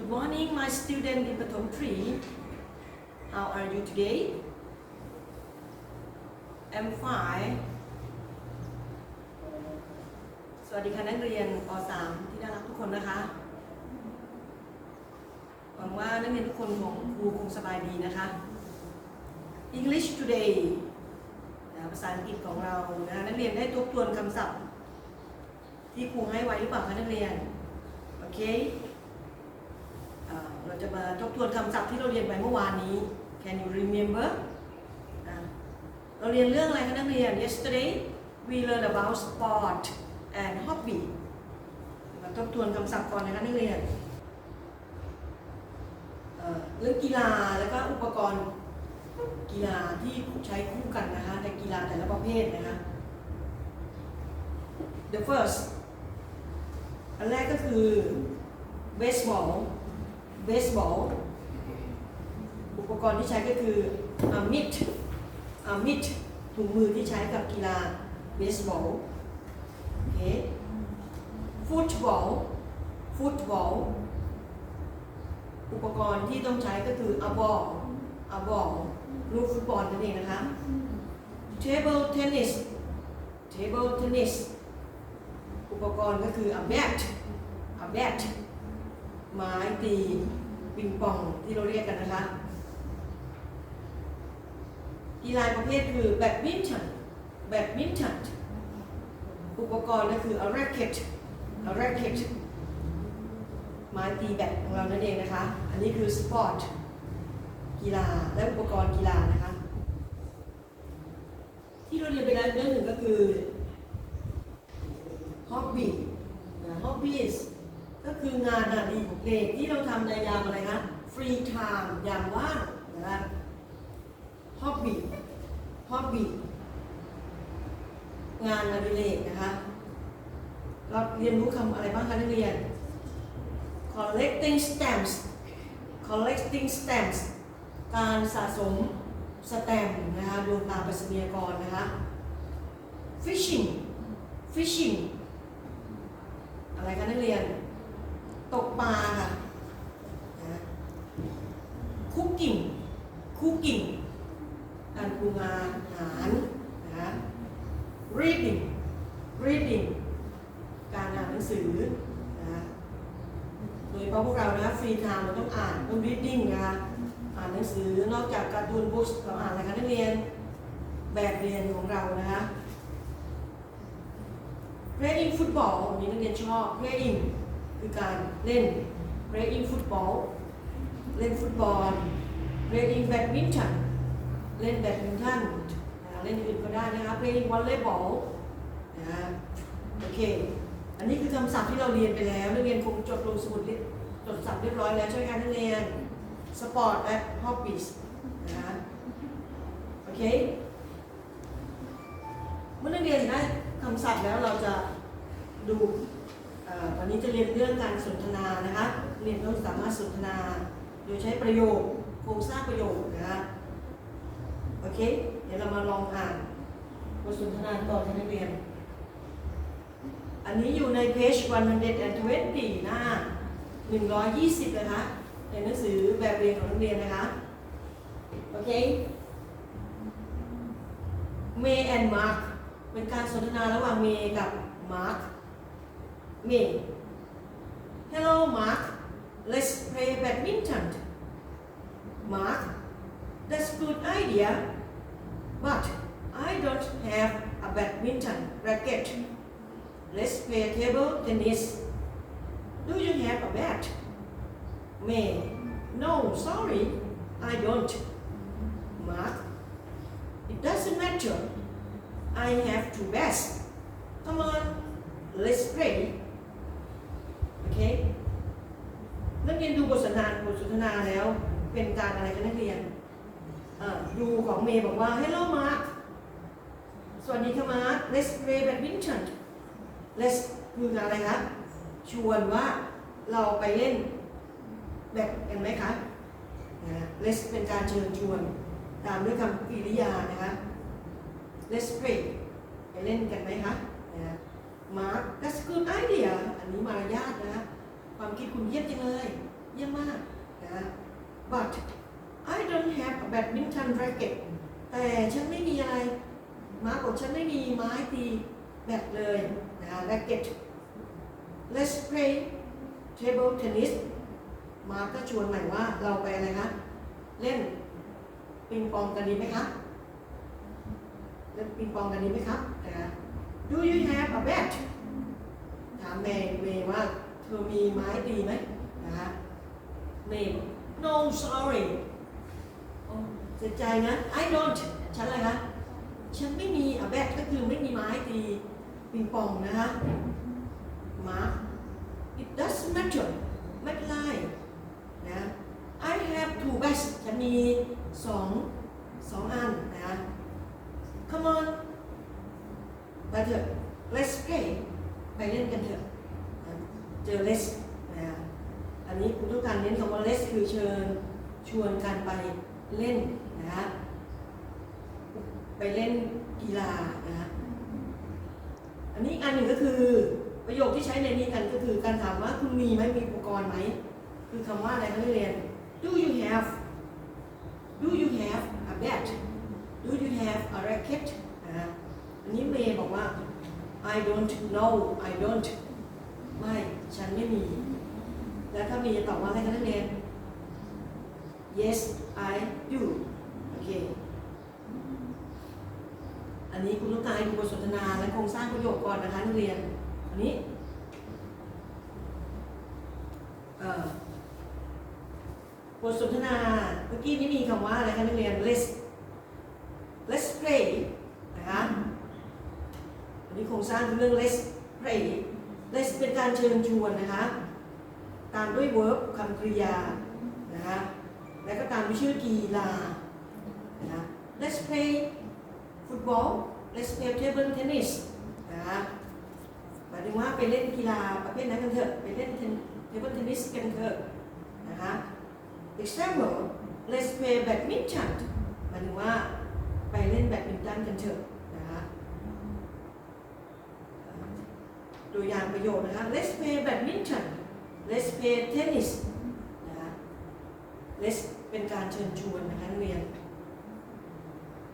Good morning, my student in Pathom 3. How are you today? I'm fine. สวัสดีค่ะนักเรียนป .3 ที่น่ารักทุกคนนะคะ หวังว่านักเรียนทุกคนของครูคงสบายดีนะคะ English today ภาษาอังกฤษของเรานะนักเรียนได้ทบทวนคำศัพท์ ที่ครูให้ไว้หรือเปล่าคะนักเรียน โอเค เราจะมาทบทวนคำศัพท์ที่เราเรียนไปเมื่อวานนี้ Can you remember เราเรียนเรื่องอะไรคะนักเรียน Yesterday we learned about sport and hobby มาทบทวนคำศัพท์ก่อนนะคะนักเรียนเรื่องกีฬาแล้วก็อุปกรณ์กีฬาที่ใช้คู่กันนะคะในกีฬาแต่ละประเภทนะคะ The first อันแรกก็คือเบสบอล เบสบอล อุปกรณ์ที่ใช้ก็คืออามิดอามิดถุงมือที่ใช้กับกีฬาเบสบอลโอเคฟุตบอลฟุตบอลอุปกรณ์ที่ต้องใช้ก็คืออาบอลอาบอลลูกฟุตบอลนั่นเองนะคะ table tennis table tennis อุปกรณ์ก็คือ a bat a bat ไม้ตีปิงปองที่เราเรียกกันนะคะ กีฬาประเภทคือแบดมินตันแบดมินตันอุปกรณ์ก็คือ a racket a racket ไม้ตีแบดของเรานั่นเองนะคะ อันนี้คือสปอร์ตกีฬาและอุปกรณ์กีฬานะคะ ที่เราเรียนไปแล้วเรื่องหนึ่งก็คือ hobby นะ hobbies ก็ คืองานอดิเรกที่เราทำในยามอะไรคะ free time ยามว่างนะคะ hobby hobby งานอดิเรกนะคะเราเรียนรู้คำอะไรบ้างคะนักเรียน collecting stamps collecting stamps การสะสมสแตมป์นะคะดวงตาไปรษณียกรนะคะ fishing fishing อะไรคะนักเรียน ตกปลาค่ะนะคุกกิ้งคุกกิ้งการปรุงอาหารนะ reading reading การอ่านหนังสือนะโดยเฉพาะพวกเรานะฟรีไทม์เราต้องอ่านต้อง reading นะคะอ่านหนังสือนอกจากการ์ตูนบุ๊กเราอ่านอะไรคะนักเรียนแบบเรียนของเรานะคะ playing football วันนี้นักเรียนชอบ playing คือการเล่น playing football เล่นฟุตบอล playing badminton เล่นแบดมินตันเล่นอื่นก็ได้นะคะ playing volleyball นะโอเค อันนี้คือคำศัพท์ที่เราเรียนไปแล้ว นักเรียนคงจดลงสมุดจดศัพท์เรียบร้อยแล้วใช่ไหมคะนักเรียน sport และ hobbies นะคะโอเค เมื่อนักเรียนได้คำศัพท์แล้วเราจะดู วันนี้จะเรียนเรื่องการสนทนานะคะเรียนต้องสามารถสนทนาโดยใช้ประโยคโครงสร้างประโยคนะคะโอเค เดี๋ยวเรามาลองอ่านบทสนทนาก่อนค่นักเรียน อันนี้อยู่ในเพจ120หน้า120นะคะในหนังสือแบบเรียนของนักเรียนนะคะโอเคเมย์แอนด์มาร์คเป็นการสนทนาระหว่างเมย์กับม me. Hello, Mark. Let's play badminton. Mark, that's a good idea, but I don't have a badminton racket. Let's play table tennis. Do you have a bat? Me, No, sorry, I don't. Mark, it doesn't matter. I have two bats. Come on, let's play. Okay? นักเรียนดูบทสนทนาบทสนทนาแล้ว เป็นการอะไรกันนักเรียนดูของเมย์บอกว่า Hello Mark สวัสดีค่ะมาร์ค Let's play badminton Let's คืออะไรคะ ชวนว่าเราไปเล่นแบดกันไหมคะนะ Let's เป็นการเชิญชวน ตามด้วยคำกริยานะคะ Let's play ไปเล่นกันไหมคะนะ มาร์ก that's good idea อันนี้มารยาทนะ ความคิดคุณเยี่ยมจริงเลย เยี่ยมมากนะ but I don't have a badminton racket แต่ฉันไม่มีอะไร มาร์กบอกฉันไม่มีไม้ตีแบดเลยนะ racket let's play table tennis มาร์กก็ชวนใหม่ว่าเราไปอะไรคะ เล่นปิงปองกันดีไหมคะ เล่นปิงปองกันดีไหมครับนะ Do you have a bat ถามเมย์เมย์ว่าเธอมีไม้ตีไหมนะคะเมย์บอก No sorry โอ้เสียใจนะ I don't ฉันอะไรคะฉันไม่มี a bat ก็คือไม่มีไม้ตีปิงปองนะคะมาร์ค It doesn't matter ไม่เป็นไรนะ I have two bats ฉันมีสองสองอันนะ Come on ไปเถอะ let's play ไปเล่นกันเถอะเจอ let's นะอันนี้คุณต้องการเน้นคำว่า let's คือเชิญชวนกันไปเล่นนะไปเล่นกีฬานะอันนี้อันหนึ่งก็คือประโยคที่ใช้ในนี้กันก็คือการถามว่าคุณมีไหมมีอุปกรณ์ไหม คือคำว่าอะไรคะนักเรียน do you have do you have a bat do you have a racket นะฮะ นนี้เมย์บอกว่า I don't know I don't ไม่ ฉันไม่มี แล้วถ้ามีจะตอบว่าอะไรคะนักเรียน yes I do โอเค อันนี้คุณต้องการให้ดูบทสนทนาและโครงสร้างประโยคก่อนนะคะนักเรียน อันนี้ เอ่อบทสนทนา เมื่อกี้นี้มีคำว่าอะไรคะนักเรียน let's let's play นะคะอันนี้โค รงสร้างเรื่อง let's play let's เป็นการเชิญชวนนะคะ ตามด้วย verb คำกริยานะคะแล้วก็ตามด้วยชื่อกีฬานะคะ let's play football let's play table tennis นะคะหมายถึงว่าไปเล่นกีฬาประเภทนั้นกันเถอะไปเล่น table tennis กันเถอะนะคะ example let's play badminton หมายถึงว่าไปเล่นแบดมินตันกันเถอะ ตัวอย่างประโยคนะคะ let's play badminton let's play tennis นะคะ let's เป็นการเชิญชวนนะคะนักเรียน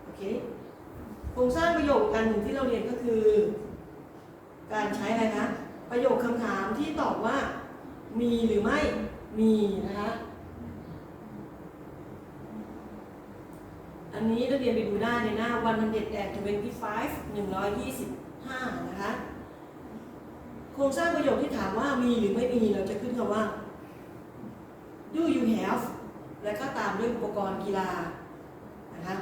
โอเค โครงสร้างประโยคการหนึ่งที่เราเรียนก็คือ การใช้อะไรคะ ประโยคคำถามที่ตอบว่า มีหรือไม่ มีนะคะอันนี้นักเรียนไปดูได้ในหน้า125 125นะคะ โครงสร้างประโยคที่ถามว่ามีหรือไม่มีเราจะขึ้นคำว่า do you have แล้วก็ตามด้วยอุปกรณ์กีฬานะคะ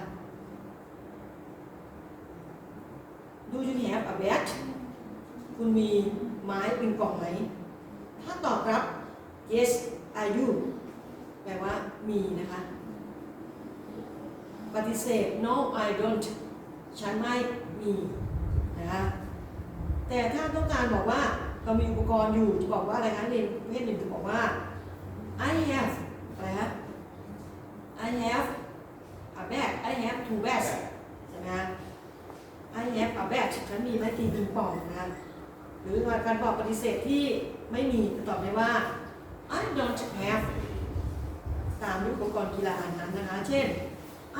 do you have a bat คุณมีไม้ปิงปองไหม ถ้าตอบรับ yes I do แปลว่ามีนะคะ ปฏิเสธ no I don't ฉันไม่มีนะคะ แต่ถ้าต้องการบอกว่าเรามีอุปกรณ์อยู่จะบอกว่าอะไรคะเรียนประเภทหนึ่งจะบอกว่า I have อะไรคะ I have a bat I have two bats ใช่ไหมคะ I have a bat ฉันมีไม้ตีปิงปองนะคะหรือการตอบปฏิเสธที่ไม่มีตอบได้ว่า I don't have ตามด้วยอุปกรณ์กีฬาอันนั้นนะคะ เช่น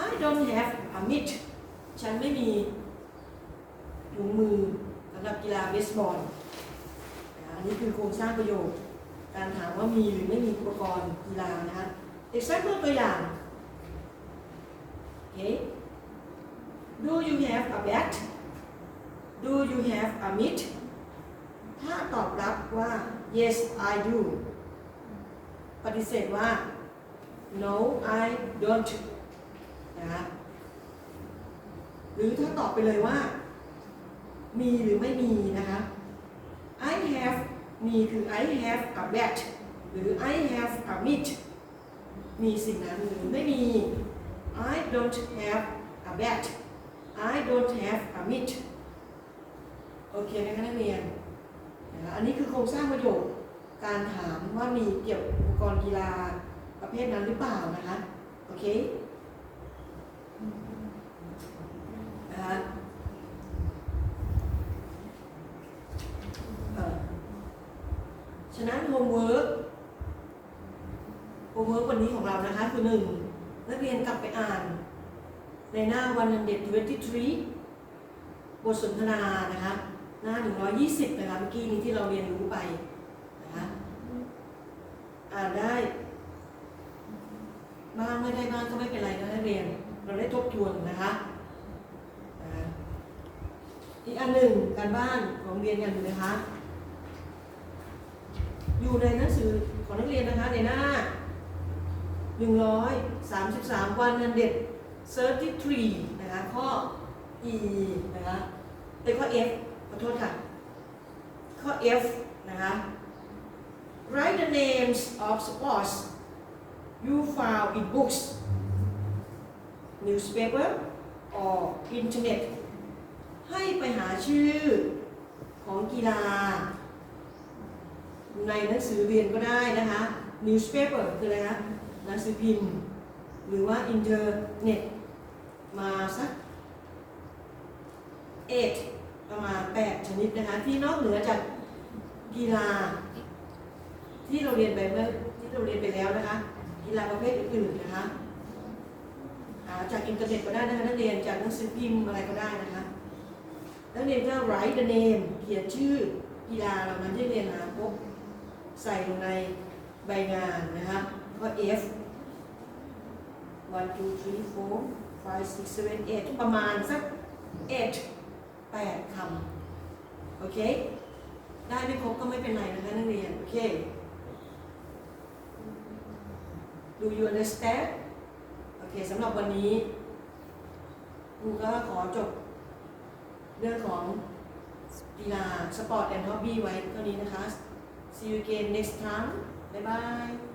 I don't have a mitt ฉันไม่มีถุงมือ หรับกีฬาเบสบอลอันนี้คือโครงสร้างประโยคการถามว่ามีหรือไม่มีอุปกรณ์กีฬานะคะ example ตัวอย่างโอเค Do you have a bat Do you have a mitt ถ้าตอบรับว่า yes I do ปฏิเสธว่า no I don't นะคะหรือถ้าตอบไปเลยว่า มีหรือไม่มีนะคะ I have มีคือ I have a bat หรือ I have a mitt มีสิ่งนั้นหรือไม่มี I don't have a bat I don't have a mitt โอเคไหมคะนักเรียนนะอันนี้คือโครงสร้างประโยคการถามว่ามีเกี่ยวกับอุปกรณ์กีฬาประเภทนั้นหรือเปล่านะคะ โอเค นะคะเอ่อฉะ นั้นโฮมเวิร์กโฮมเวิร์กวันนี้ของเรานะคะ คือหนึ่งนักเรียนกลับไปอ่าน ในหน้า123บทสนทนานะคะ หน้า 120 นะคะเมื่อกี้นี้ที่เราเรียนรู้ไปนะคะอ่านได้ บ้างไม่ได้บ้างก็ไม่เป็นไรนะนักเรียน เราได้ทบทวนนะคะอีกอันหนึ่งการบ้านของเรียนกันอยู่นะคะ อยู่ในหนังสือของนักเรียนนะคะในหน้า 133 วันนันเด็ด33นะคะข้อ E นะคะเป็นข้อ F ขอโทษค่ะ ข้อ F นะคะ Write the names of sports you found in books newspaper or internet ให้ไปหาชื่อของกีฬา ในหนังสือเรียนก็ได้นะคะ newspaper คืออะไรคะหนังสือพิมพ์ หรือว่าอินเทอร์เน็ตมาสัก8ประมาณ 8 ชนิดนะคะ ที่นอกเหนือจากกีฬา ที่เราเรียนไปเมื่อที่เราเรียนไปแล้วนะคะ กีฬาประเภทอื่นๆนะคะาจากอินเทอร์เน็ตก็ได้นะคะนักเรียนจากหนังสือพิมพ์อะไรก็ได้นะคะนักเรียนก็ write the name เขียนชื่อกีฬาเหล่านั้นที่เรียนมาพบ ใส่ลงในใบงานนะคะก็ F 1 2 3 4 5 6 7 8 ประมาณสัก 8 8คำโอเค ได้ไม่ครบก็ไม่เป็นไรนะคะนักเรียน โอเค Do you understand โอเคสำหรับวันนี้ครูก็ขอจบเรื่องของกีฬาสปอร์ตแอนด์ฮอบบี้ไว้เท่านี้นะคะ See you again next time บ๊ายบาย